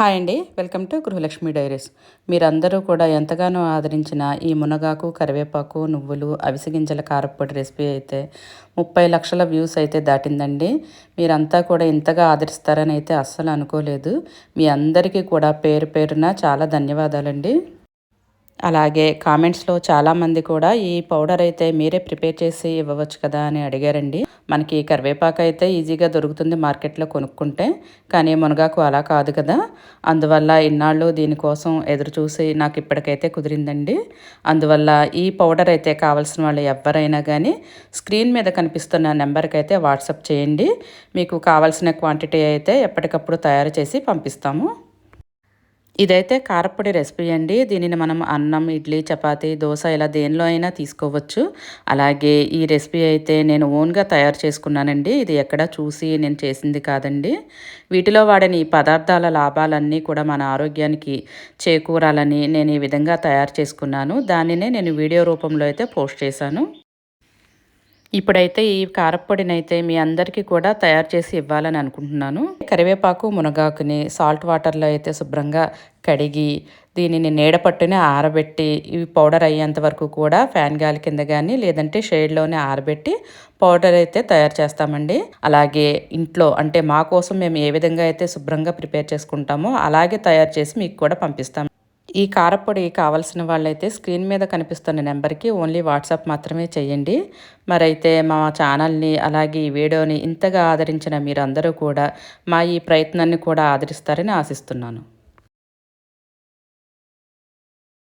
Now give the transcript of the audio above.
Hi అండి. Welcome to Gruhalakshmi diaries. మీరందరూ కూడా ఎంతగానో ఆదరించిన ఈ మునగాకు కరివేపాకు నువ్వులు అవిసె గింజల రెసిపీ అయితే ముప్పై లక్షల వ్యూస్ అయితే దాటిందండి. మీరంతా కూడా ఇంతగా ఆదరిస్తారని అయితే అస్సలు అనుకోలేదు. మీ అందరికీ కూడా పేరు పేరున చాలా ధన్యవాదాలండి. అలాగే కామెంట్స్లో చాలామంది కూడా ఈ పౌడర్ అయితే మీరే ప్రిపేర్ చేసి ఇవ్వవచ్చు కదా అని అడిగారండి. మనకి కరివేపాకు అయితే ఈజీగా దొరుకుతుంది మార్కెట్లో కొనుక్కుంటే కానీ మునగాకు అలా కాదు కదా. అందువల్ల ఇన్నాళ్ళు దీనికోసం ఎదురు చూసి నాకు ఇప్పటికైతే కుదిరిందండి. అందువల్ల ఈ పౌడర్ అయితే కావాల్సిన వాళ్ళు ఎవరైనా కానీ స్క్రీన్ మీద కనిపిస్తున్న నెంబర్కి అయితే వాట్సాప్ చేయండి. మీకు కావాల్సిన క్వాంటిటీ అయితే ఎప్పటికప్పుడు తయారు చేసి పంపిస్తాము. ఇదైతే కారప్పొడి రెసిపీ అండి. దీనిని మనం అన్నం ఇడ్లీ చపాతి దోశ ఇలా దేనిలో అయినా తీసుకోవచ్చు. అలాగే ఈ రెసిపీ అయితే నేను ఓన్గా తయారు చేసుకున్నానండి. ఇది ఎక్కడ చూసి నేను చేసింది కాదండి. వీటిలో వాడని ఈ పదార్థాల లాభాలన్నీ కూడా మన ఆరోగ్యానికి చేకూరాలని నేను ఈ విధంగా తయారు చేసుకున్నాను. దానినే నేను వీడియో రూపంలో అయితే పోస్ట్ చేశాను. ఇప్పుడైతే ఈ కారపొడిని అయితే మీ అందరికీ కూడా తయారు చేసి ఇవ్వాలని అనుకుంటున్నాను. కరివేపాకు మునగాకుని సాల్ట్ వాటర్లో అయితే శుభ్రంగా కడిగి దీనిని నీడపట్టుని ఆరబెట్టి ఇవి పౌడర్ అయ్యేంత వరకు కూడా ఫ్యాన్ గాలి కింద కానీ లేదంటే షేడ్లోనే ఆరబెట్టి పౌడర్ అయితే తయారు చేస్తామండి. అలాగే ఇంట్లో అంటే మా కోసం మేము ఏ విధంగా అయితే శుభ్రంగా ప్రిపేర్ చేసుకుంటామో అలాగే తయారు చేసి మీకు కూడా పంపిస్తాం. ఈ కారపొడి కావాల్సిన వాళ్ళైతే స్క్రీన్ మీద కనిపిస్తున్న నెంబర్కి ఓన్లీ వాట్సాప్ మాత్రమే చేయండి. మరైతే మా ఛానల్ని అలాగే ఈ వీడియోని ఇంతగా ఆదరించిన మీరందరూ కూడా మా ఈ ప్రయత్నాన్ని కూడా ఆదరిస్తారని ఆశిస్తున్నాను.